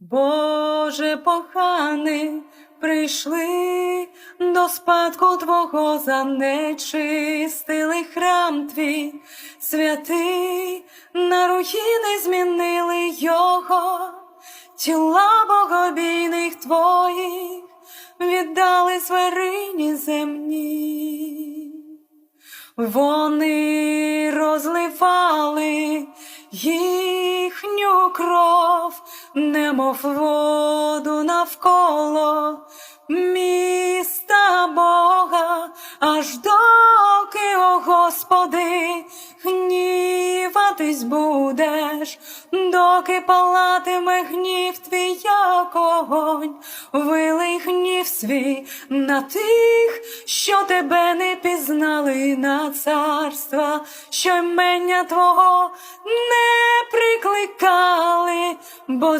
Боже коханий, прийшли до спадку Твого занечистили храм твій, святий, на руїни змінили його, тіла богобійних твоїх віддали сварині земні. Вони розливали їхню кров, немов воду навколо міста Бога, аж доки, о Господи, гніватись будеш, доки палатиме гнів твій, як огонь, вилий гнів свій на тих, що тебе не пізнали на царства, що ймення Твого не прикликали, бо